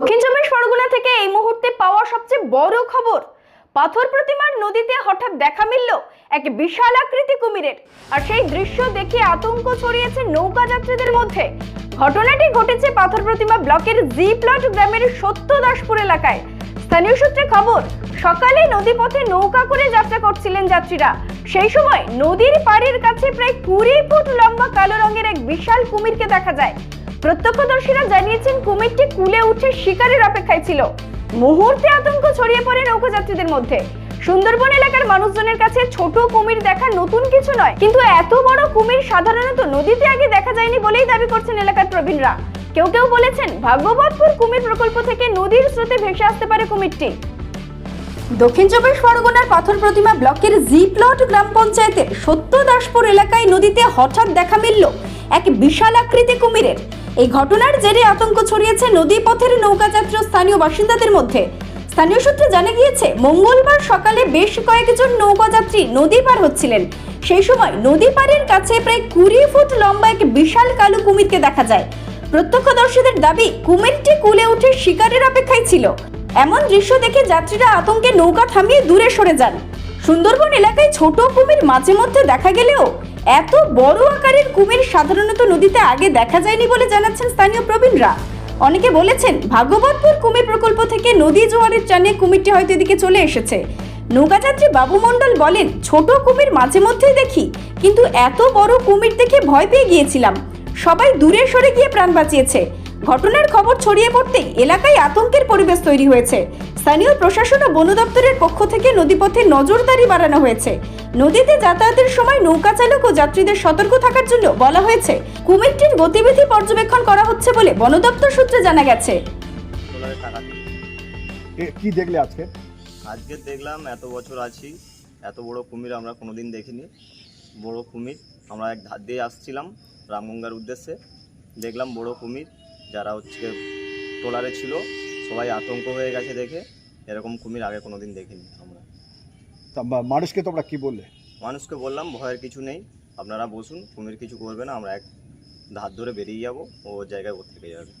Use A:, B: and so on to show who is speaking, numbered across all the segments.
A: দক্ষিণ চব্বিশ পরগনা থেকে এই মুহূর্তে পাওয়া সবচেয়ে বড় খবর, পাথর প্রতিমার নদীতে হঠাৎ দেখা মিলল এক বিশাল আকৃতি কুমিরের। আর সেই দৃশ্য দেখে আতঙ্ক ছড়িয়েছে নৌকা যাত্রীদের মধ্যে। ঘটনাটি ঘটেছে পাথর প্রতিমা ব্লকের জি প্লট গ্রামের সত্যদাসপুর এলাকায়। স্থানীয় সূত্রে খবর, সকালে নদীপথে নৌকা করে যাত্রা করছিলেন যাত্রীরা। সেই সময় নদীর পাড়ের কাছে প্রায় কুড়ি ফুট লম্বা কালো রঙের এক বিশাল কুমিরকে দেখা যায়। প্রত্যক্ষদর্শীরা জানিয়েছেন, কুমিরটি কুলে উঠে শিকারের অপেক্ষায় ছিল। মুহূর্তে আতঙ্ক ছড়িয়ে পড়ে নৌকাযাত্রীদের মধ্যে। সুন্দরবন এলাকার মানুষজনের কাছে ছোট কুমির দেখা নতুন কিছু নয়, কিন্তু এত বড় কুমির সাধারণত নদীতে আগে দেখা যায়নি বলেই দাবি করছেন এলাকার প্রবীণরা। কেউ কেউ বলেছেন ভাগ্যবতপুর কুমির প্রকল্প থেকে নদীর স্রোতে ভেসে আসতে পারে কুমিরটি। দক্ষিণ চব্বিশ পরগনার পাথর প্রতিমা ব্লকের জি প্লট গ্রাম পঞ্চায়েতের সত্য সত্যদাসপুর এলাকায় নদীতে হঠাৎ দেখা মিলল এক বিশাল আকৃতি কুমিরের। এই ঘটনার জেরে আতঙ্ক ছড়িয়েছে নদী পথের নৌকাযাত্রী স্থানীয় বাসিন্দাদের মধ্যে। স্থানীয় সূত্রে জানা গিয়েছে, মঙ্গলবার সকালে বেশ কয়েকজন নৌকাযাত্রী নদী পার হচ্ছিলেন। সেই সময় নদী পাড়ের কাছে প্রায় কুড়ি ফুট লম্বা এক বিশাল কালো কুমিরকে দেখা যায়। প্রত্যক্ষদর্শীদের দাবি, কুমিরটি কুলে উঠে শিকারের অপেক্ষায় ছিল। এমন দৃশ্য দেখে যাত্রীরা আতঙ্কে নৌকা থামিয়ে দূরে সরে যান। সুন্দরবন এলাকায় ছোট কুমির মাঝে মধ্যে দেখা গেলেও এত বড় আকারের কুমির সাধারণত নদীতে আগে দেখা যায়নি বলে জানাচ্ছেন স্থানীয় প্রবীণরা। অনেকে বলেছেন ভাগবতপুর কুমির প্রকল্প থেকে নদী জোয়ারের টানে কুমিরটি হয়তো এদিকে চলে এসেছে। নৌকাযাত্রী বাবু মণ্ডল বলেন, ছোট কুমির মাঝে মধ্যেই দেখি, কিন্তু এত বড় কুমির দেখে ভয় পেয়ে গিয়েছিলাম। সবাই দূরে সরে গিয়ে প্রাণ বাঁচিয়েছে। ঘটনার খবর ছড়িয়ে পড়তে এলাকায় আতঙ্কের পরিবেশ তৈরি হয়েছে। স্থানীয় প্রশাসন ও বন দপ্তরের পক্ষ থেকে নদীপথে নজরদারি বাড়ানো হয়েছে। নদীতে যাতায়াতের সময় নৌকা চালক ও যাত্রীদের সতর্ক থাকার জন্য বলা হয়েছে কুমিরটির গতিবিধি পর্যবেক্ষণ করা হচ্ছে বলে বন দপ্তর সূত্রে জানা গেছে।
B: কি দেখলে আজকে?
C: আজকে দেখলাম এত বছর আছি এত বড় কুমির আমরা কোনোদিন দেখিনি। বড় কুমির আমরা এক ধার দিয়ে আসছিলাম রামগঙ্গার উদ্দেশ্যে। দেখলাম বড় কুমির যারা হচ্ছে ট্রলারে ছিল সবাই আতঙ্ক হয়ে গেছে দেখে। এরকম কুমির আগে কোনো দিন দেখিনি আমরা।
B: তা মা- মানুষকে তোমরা কি বললে?
C: মানুষকে বললাম ভয়ের কিছু নেই। আপনারা বসুন কুমির কিছু করবে না আমরা এক ধার ধরে বেরিয়ে যাব ও ওর জায়গায় ওর থেকে যাবে।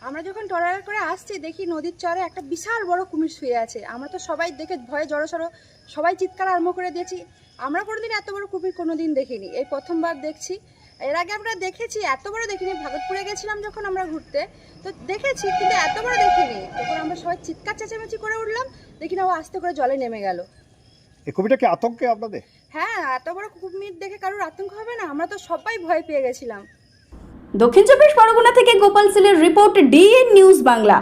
D: আমরা যখন ট্রলার করে আসছি দেখি নদীর চরে একটা বিশাল বড় কুমির শুয়ে আছে। আমরা তো সবাই দেখে ভয়ে জড়সড় সবাই চিৎকার আরম্ভ করে দিয়েছি। আমরা কোনোদিন এত বড় কুমির কোনোদিন দেখিনি। এই প্রথমবার দেখছি। এর আগে আমরা দেখেছি এত বড় দেখিনি। ভাগতপুরে গেছিলাম যখন আমরা ঘুরতে তো দেখেছি কিন্তু এত বড় দেখিনি। তখন আমরা সবাই চিৎকার চেঁচামেচি করে উঠলাম দেখি না ও আস্তে করে জলে নেমে গেল।
B: এই কবিটা কি আতঙ্কে আপনাদের?
D: হ্যাঁ এত বড় কুমির দেখে কারোর আতঙ্ক হবে না? আমরা তো সবাই ভয় পেয়ে গেছিলাম।
A: দক্ষিণ চব্বিশ পরগনা থেকে গোপাল সিলের রিপোর্ট ডিএন নিউজ বাংলা।